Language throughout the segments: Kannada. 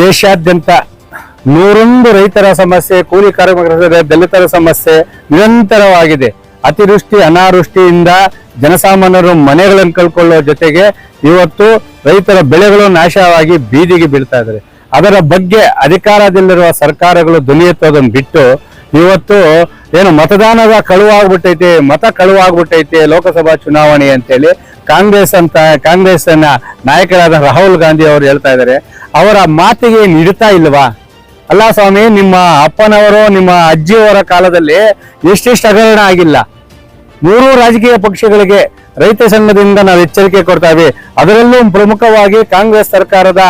ದೇಶಾದ್ಯಂತ ನೂರೊಂದು ರೈತರ ಸಮಸ್ಯೆ, ಕೂಲಿ ಕಾರ್ಮಿಕರ ದಲಿತರ ಸಮಸ್ಯೆ ನಿರಂತರವಾಗಿದೆ. ಅತಿವೃಷ್ಟಿ, ಅನಾವೃಷ್ಟಿಯಿಂದ ಜನಸಾಮಾನ್ಯರು ಮನೆಗಳನ್ನು ಕಳ್ಕೊಳ್ಳೋ ಜೊತೆಗೆ ಇವತ್ತು ರೈತರ ಬೆಳೆಗಳು ನಾಶವಾಗಿ ಬೀದಿಗೆ ಬೀಳ್ತಾ ಇದ್ದಾರೆ ಅದರ ಬಗ್ಗೆ ಅಧಿಕಾರದಲ್ಲಿರುವ ಸರ್ಕಾರಗಳು ಧ್ವನಿ ಬಿಟ್ಟು ಇವತ್ತು ಏನು ಮತದಾನದ ಕಳುವಾಗ್ಬಿಟ್ಟೈತೆ, ಮತ ಕಳುವಾಗ್ಬಿಟ್ಟೈತೆ ಲೋಕಸಭಾ ಚುನಾವಣೆ ಅಂತೇಳಿ ಕಾಂಗ್ರೆಸ್ ಅಂತ, ಕಾಂಗ್ರೆಸ್ನ ನಾಯಕರಾದ ರಾಹುಲ್ ಗಾಂಧಿ ಅವರು ಹೇಳ್ತಾ ಇದ್ದಾರೆ. ಅವರ ಮಾತಿಗೆ ನೀಡುತ್ತಾ ಇಲ್ವಾ? ಅಲ್ಲ ಸ್ವಾಮಿ, ನಿಮ್ಮ ಅಪ್ಪನವರು, ನಿಮ್ಮ ಅಜ್ಜಿಯವರ ಕಾಲದಲ್ಲಿ ಎಷ್ಟೆಷ್ಟು ಹಗರಣ ಆಗಿಲ್ಲ. ಮೂರು ರಾಜಕೀಯ ಪಕ್ಷಗಳಿಗೆ ರೈತ ಸಂಘದಿಂದ ನಾವು ಎಚ್ಚರಿಕೆ ಕೊಡ್ತಾವೆ ಅದರಲ್ಲೂ ಪ್ರಮುಖವಾಗಿ ಕಾಂಗ್ರೆಸ್ ಸರ್ಕಾರದ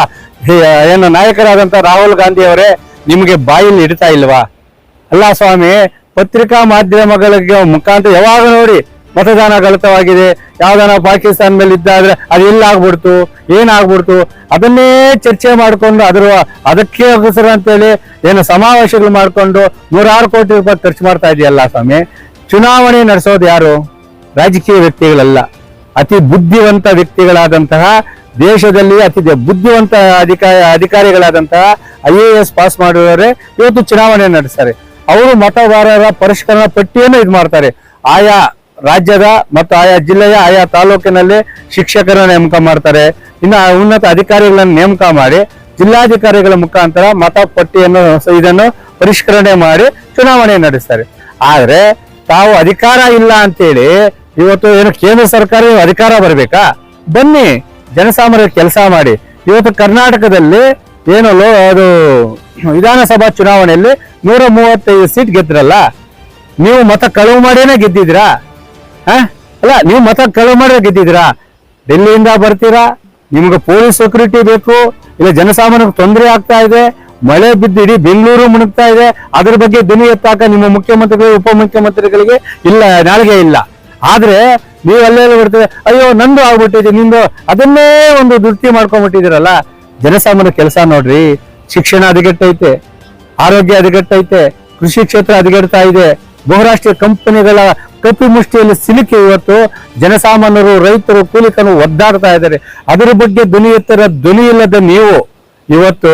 ಏನು ನಾಯಕರಾದಂತ ರಾಹುಲ್ ಗಾಂಧಿ ಅವರೇ ನಿಮಗೆ ಬಾಯಲ್ಲಿ ಇಡ್ತಾ ಇಲ್ವಾ? ಅಲ್ಲ ಸ್ವಾಮಿ ಪತ್ರಿಕಾ ಮಾಧ್ಯಮಗಳಿಗೆ ಮುಖಾಂತರ ಯಾವಾಗ ನೋಡಿ ಮತದಾನ ಗಲತವಾಗಿದೆ, ಯಾವ್ದಾನ ಪಾಕಿಸ್ತಾನ ಮೇಲೆ ಇದ್ದಾದ್ರೆ ಅದು ಎಲ್ಲಾಗ್ಬಿಡ್ತು, ಏನಾಗ್ಬಿಡ್ತು, ಅದನ್ನೇ ಚರ್ಚೆ ಮಾಡಿಕೊಂಡು ಅದರ ಅದಕ್ಕೆ ಅವಸರ ಅಂತೇಳಿ ಏನು ಸಮಾವೇಶಗಳು ಮಾಡಿಕೊಂಡು ನೂರಾರು ಕೋಟಿ ರೂಪಾಯಿ ಖರ್ಚು ಮಾಡ್ತಾ ಇದೆಯಲ್ಲ ಸ್ವಾಮಿ? ಚುನಾವಣೆ ನಡೆಸೋದು ಯಾರು? ರಾಜಕೀಯ ವ್ಯಕ್ತಿಗಳಲ್ಲ. ಅತಿ ಬುದ್ಧಿವಂತ ವ್ಯಕ್ತಿಗಳಾದಂತಹ ದೇಶದಲ್ಲಿ ಅತಿ ಬುದ್ಧಿವಂತ ಅಧಿಕಾರಿ, ಅಧಿಕಾರಿಗಳಾದಂತಹ ಐ ಪಾಸ್ ಮಾಡಿದವರೇ ಇವತ್ತು ಚುನಾವಣೆ ನಡೆಸ್ತಾರೆ. ಅವರು ಮತದಾರರ ಪರಿಷ್ಕರಣಾ ಪಟ್ಟಿಯನ್ನು ಇದು ಮಾಡ್ತಾರೆ. ಆಯಾ ರಾಜ್ಯದ ಮತ್ತು ಆಯಾ ಜಿಲ್ಲೆಯ ಆಯಾ ತಾಲೂಕಿನಲ್ಲಿ ಶಿಕ್ಷಕರ ನೇಮಕ ಮಾಡ್ತಾರೆ. ಇನ್ನು ಉನ್ನತ ಅಧಿಕಾರಿಗಳನ್ನು ನೇಮಕ ಮಾಡಿ ಜಿಲ್ಲಾಧಿಕಾರಿಗಳ ಮುಖಾಂತರ ಮತ ಪಟ್ಟಿಯನ್ನು ಇದನ್ನು ಪರಿಷ್ಕರಣೆ ಮಾಡಿ ಚುನಾವಣೆ ನಡೆಸ್ತಾರೆ. ಆದರೆ ತಾವು ಅಧಿಕಾರ ಇಲ್ಲ ಅಂತೇಳಿ ಇವತ್ತು ಏನು ಕೇಂದ್ರ ಸರ್ಕಾರ ಅಧಿಕಾರ ಬರಬೇಕಾ? ಬನ್ನಿ ಜನಸಾಮಾನ್ಯರ ಕೆಲಸ ಮಾಡಿ. ಇವತ್ತು ಕರ್ನಾಟಕದಲ್ಲಿ ಏನು ಅದು ವಿಧಾನಸಭಾ ಚುನಾವಣೆಯಲ್ಲಿ ನೂರ ಮೂವತ್ತೈದು ಸೀಟ್ ಗೆದ್ರಲ್ಲ ನೀವು ಮತ ಕಳುವು ಮಾಡಿನೇ ಗೆದ್ದಿದ್ದೀರಾ? ಅಲ್ಲ, ನೀವು ಮತ ಕಳುವು ಮಾಡಿ ಗೆದ್ದಿದ್ದೀರಾ? ಡೆಲ್ಲಿಯಿಂದ ಬರ್ತೀರಾ? ನಿಮ್ಗೆ ಪೊಲೀಸ್ ಸೆಕ್ಯೂರಿಟಿ ಬೇಕು? ಇಲ್ಲ, ಜನಸಾಮಾನ್ಯರಿಗೆ ತೊಂದರೆ ಆಗ್ತಾ ಇದೆ? ಮಳೆ ಬಿದ್ದು ಬೆಂಗಳೂರು ಮುಣುಗ್ತಾ ಇದೆ? ಅದ್ರ ಬಗ್ಗೆ ಧ್ವನಿ ಎತ್ತಾಕ ನಿಮ್ಮ ಮುಖ್ಯಮಂತ್ರಿಗಳು, ಉಪಮುಖ್ಯಮಂತ್ರಿಗಳಿಗೆ ಇಲ್ಲ, ನಾಳೆಗೆ ಇಲ್ಲ. ಆದ್ರೆ, ನೀವು ಅಲ್ಲೇ ಬರ್ತದೆ ಅಯ್ಯೋ, ನಂದು ಆಗ್ಬಿಟ್ಟಿದೆ, ನಿಂದು. ಅದನ್ನೇ ಒಂದು ದೃಪ್ತಿ ಮಾಡ್ಕೊಂಡ್ಬಿಟ್ಟಿದ್ದೀರಲ್ಲ? ಜನಸಾಮಾನ್ಯ ಕೆಲಸ ನೋಡ್ರಿ. ಶಿಕ್ಷಣ ಹದಗೆಟ್ಟೈತೆ ಆರೋಗ್ಯ ಹದಗೆಟ್ಟೈತೆ ಕೃಷಿ ಕ್ಷೇತ್ರ ಹದಗೆಡ್ತಾ ಇದೆ. ಬಹುರಾಷ್ಟ್ರೀಯ ಕಂಪನಿಗಳ ಕಪ್ಪು ಮುಷ್ಟಿಯಲ್ಲಿ ಸಿಲುಕಿ ಇವತ್ತು ಜನಸಾಮಾನ್ಯರು, ರೈತರು ಕೂಲಿಕರು ಒದ್ದಾಡ್ತಾ ಇದ್ದಾರೆ. ಅದರ ಬಗ್ಗೆ ಧ್ವನಿ ಎತ್ತರ ಧ್ವನಿ ಇಲ್ಲದ ನೀವು ಇವತ್ತು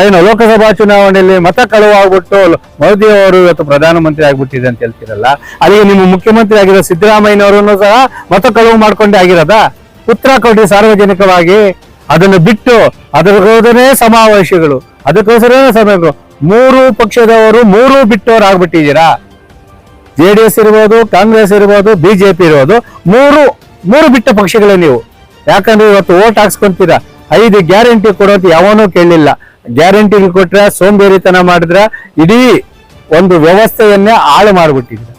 ಏನು ಲೋಕಸಭಾ ಚುನಾವಣೆಯಲ್ಲಿ ಮತ ಕಳುವಾಗ್ಬಿಟ್ಟು ಮೋದಿ ಅವರು ಇವತ್ತು ಪ್ರಧಾನಮಂತ್ರಿ ಆಗ್ಬಿಟ್ಟಿದೆ ಅಂತ ಹೇಳ್ತೀರಲ್ಲ, ಅಲ್ಲಿಗೆ ನಿಮ್ಮ ಮುಖ್ಯಮಂತ್ರಿ ಆಗಿರೋ ಸಿದ್ದರಾಮಯ್ಯನವರನ್ನು ಸಹ ಮತ ಕಳುವು ಮಾಡ್ಕೊಂಡೇ ಆಗಿರೋದಾ? ಉತ್ತರ ಕೊಡಿ ಸಾರ್ವಜನಿಕವಾಗಿ. ಅದನ್ನು ಬಿಟ್ಟು ಅದಕ್ಕೋದನೇ ಸಮಾವೇಶಗಳು, ಅದಕ್ಕೋಸ್ಕರನೇ ಸಮಯಗಳು ಮೂರು ಪಕ್ಷದವರು ಮೂರು ಬಿಟ್ಟವರು ಆಗ್ಬಿಟ್ಟಿದ್ದೀರಾ? ಜೆ ಡಿ ಎಸ್ ಇರ್ಬೋದು, ಕಾಂಗ್ರೆಸ್ ಇರ್ಬೋದು ಬಿಜೆಪಿ ಇರ್ಬೋದು, ಮೂರು ಮೂರು ಬಿಟ್ಟ ಪಕ್ಷಗಳೇ ನೀವು. ಯಾಕಂದ್ರೆ ಇವತ್ತು ಓಟ್ ಹಾಕ್ಸ್ಕೊಂತೀರಾ? ಐದು ಗ್ಯಾರಂಟಿ ಕೊಡೋದು ಯಾವನೂ ಕೇಳಲಿಲ್ಲ ಗ್ಯಾರಂಟಿ ಕೊಟ್ರೆ ಸೋಂಬೇರಿತನ ಮಾಡಿದ್ರೆ ಇಡೀ ಒಂದು ವ್ಯವಸ್ಥೆಯನ್ನೇ ಹಾಳು ಮಾಡ್ಬಿಟ್ಟಿದ್ರಿ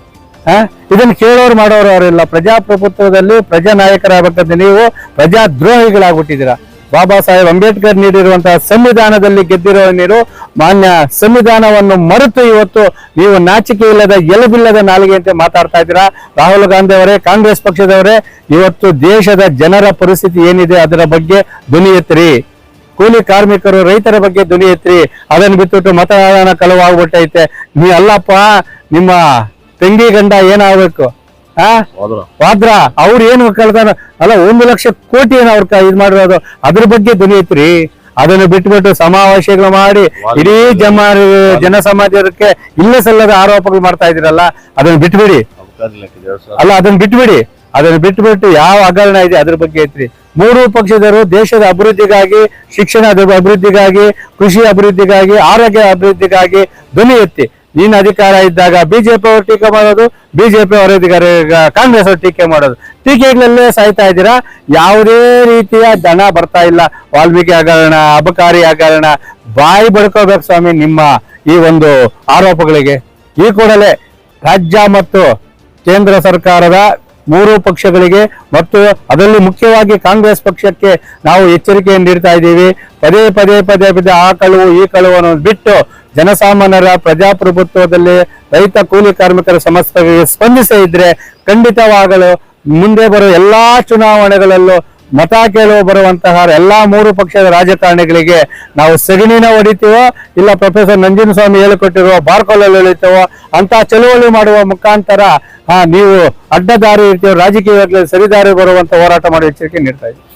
ಆ? ಇದನ್ನು ಕೇಳೋರು ಮಾಡೋರು ಅವರಿಲ್ಲ. ಪ್ರಜಾಪ್ರಭುತ್ವದಲ್ಲಿ ಪ್ರಜಾ ನಾಯಕರಾಗಬೇಕಂದ್ರೆ ನೀವು ಪ್ರಜಾದ್ರೋಹಿಗಳಾಗ್ಬಿಟ್ಟಿದ್ದೀರಾ? ಬಾಬಾ ಸಾಹೇಬ್ ಅಂಬೇಡ್ಕರ್ ನೀಡಿರುವಂತಹ ಸಂವಿಧಾನದಲ್ಲಿ ಗೆದ್ದಿರುವ ನೀರು ಮಾನ್ಯ ಸಂವಿಧಾನವನ್ನು ಮರೆತು ಇವತ್ತು ನೀವು ನಾಚಿಕೆ ಇಲ್ಲದ ಎಲಬಿಲ್ಲದ ನಾಲಿಗೆಯಂತೆ ಮಾತಾಡ್ತಾ ಇದ್ದೀರಾ. ರಾಹುಲ್ ಗಾಂಧಿ ಅವರೇ ಕಾಂಗ್ರೆಸ್ ಪಕ್ಷದವರೇ, ಇವತ್ತು ದೇಶದ ಜನರ ಪರಿಸ್ಥಿತಿ ಏನಿದೆ ಅದರ ಬಗ್ಗೆ ಎತ್ತಿರಿ. ಕೂಲಿ ಕಾರ್ಮಿಕರು ರೈತರ ಬಗ್ಗೆ ಎತ್ತಿರಿ. ಅದನ್ನು ಬಿಟ್ಟುಬಿಟ್ಟು ಮತದಾನ ಕಳುವಾಗ್ಬಿಟ್ಟೈತೆ. ನೀ ಅಲ್ಲಪ್ಪ, ನಿಮ್ಮ ತಂಗಿ ಗಂಡ ಏನಾಗ್ಬೇಕು? ಆ ವಾದ್ರ? ಏನ್ ಏನು ಕಳ್ದಾರ ಅಲ್ಲ ಒಂದು ಲಕ್ಷ ಕೋಟಿ ಏನು ಅವ್ರ ಇದ್ ಮಾಡಿರೋದು? ಅದ್ರ ಬಗ್ಗೆ ದುನಿಯತ್ರಿ ಅದನ್ನ ಬಿಟ್ಬಿಟ್ಟು ಸಮಾವೇಶಗಳು ಮಾಡಿ ಇಡೀ ಜಮ ಜನ ಸಮಾಜಕ್ಕೆ ಇಲ್ಲ ಸಲ್ಲದ ಆರೋಪಗಳು ಮಾಡ್ತಾ ಇದ್ದೀರಲ್ಲ ಅದನ್ನ ಬಿಟ್ಬಿಡಿ. ಅಲ್ಲ ಅದನ್ನ ಬಿಟ್ಬಿಡಿ. ಅದನ್ನ ಬಿಟ್ಬಿಟ್ಟು ಯಾವ ಹಗರಣ ಇದೆ ಅದ್ರ ಬಗ್ಗೆ ಐತ್ರಿ. ಮೂರು ಪಕ್ಷದವರು ದೇಶದ ಅಭಿವೃದ್ಧಿಗಾಗಿ ಶಿಕ್ಷಣ ಅಭಿವೃದ್ಧಿಗಾಗಿ ಕೃಷಿ ಅಭಿವೃದ್ಧಿಗಾಗಿ ಆರೋಗ್ಯ ಅಭಿವೃದ್ಧಿಗಾಗಿ ಧ್ವನಿ ಎತ್ತಿ. ನೀನ್ ಅಧಿಕಾರ ಇದ್ದಾಗ ಬಿಜೆಪಿ ಅವರು ಟೀಕೆ ಮಾಡೋದು ಬಿಜೆಪಿ ಅವರ ಅಧಿಕಾರ ಕಾಂಗ್ರೆಸ್ ಅವರು ಟೀಕೆ ಮಾಡೋದು. ಟೀಕೆಗಳಲ್ಲೇ ಸಾಯ್ತಾ ಇದ್ದೀರಾ? ಯಾವುದೇ ರೀತಿಯ ದನ ಬರ್ತಾ ಇಲ್ಲ. ವಾಲ್ಮೀಕಿ ಹಗರಣ, ಅಬಕಾರಿ ಹಗರಣ, ಬಾಯಿ ಬಡ್ಕೋಬೇಕು ಸ್ವಾಮಿ, ನಿಮ್ಮ ಈ ಒಂದು ಆರೋಪಗಳಿಗೆ. ಈ ಕೂಡಲೇ ರಾಜ್ಯ ಮತ್ತು ಕೇಂದ್ರ ಸರ್ಕಾರದ ಮೂರು ಪಕ್ಷಗಳಿಗೆ ಮತ್ತು ಅದರಲ್ಲಿ ಮುಖ್ಯವಾಗಿ ಕಾಂಗ್ರೆಸ್ ಪಕ್ಷಕ್ಕೆ ನಾವು ಎಚ್ಚರಿಕೆಯನ್ನು ನೀಡ್ತಾ ಇದ್ದೀವಿ. ಪದೇ ಪದೇ ಪದೇ ಪದೇ ಆ ಕಳುವು, ಈ ಕಳುವು ಬಿಟ್ಟು ಜನಸಾಮಾನ್ಯರ ಪ್ರಜಾಪ್ರಭುತ್ವದಲ್ಲಿ ರೈತ ಕೂಲಿ ಕಾರ್ಮಿಕರ ಸಮಸ್ಯೆಗಳಿಗೆ ಸ್ಪಂದಿಸೇ ಇದ್ರೆ ಖಂಡಿತವಾಗಲು ಮುಂದೆ ಬರುವ ಎಲ್ಲಾ ಚುನಾವಣೆಗಳಲ್ಲೂ ಮತ ಕೇಳುವ ಬರುವಂತಹ ಎಲ್ಲಾ ಮೂರು ಪಕ್ಷದ ರಾಜಕಾರಣಿಗಳಿಗೆ ನಾವು ಸೆಗಣಿನ ಹೊಡಿತೀವೋ, ಇಲ್ಲ ಪ್ರೊಫೆಸರ್ ನಂಜನಸ್ವಾಮಿ ಹೇಳಿಕೊಟ್ಟಿರುವ ಬಾರ್ಕೋಲಲ್ಲಿ ಎಳಿತೀವೋ ಅಂತ ಚಳುವಳಿ ಮಾಡುವ ಮುಖಾಂತರ ನೀವು ಅಡ್ಡದಾರಿ ಇರ್ತೀವೋ ರಾಜಕೀಯವಾಗಿ ಸರಿದಾರಿ ಬರುವಂತ ಹೋರಾಟ ಮಾಡುವ ಎಚ್ಚರಿಕೆ ನೀಡ್ತಾ ಇದ್ದೀವಿ.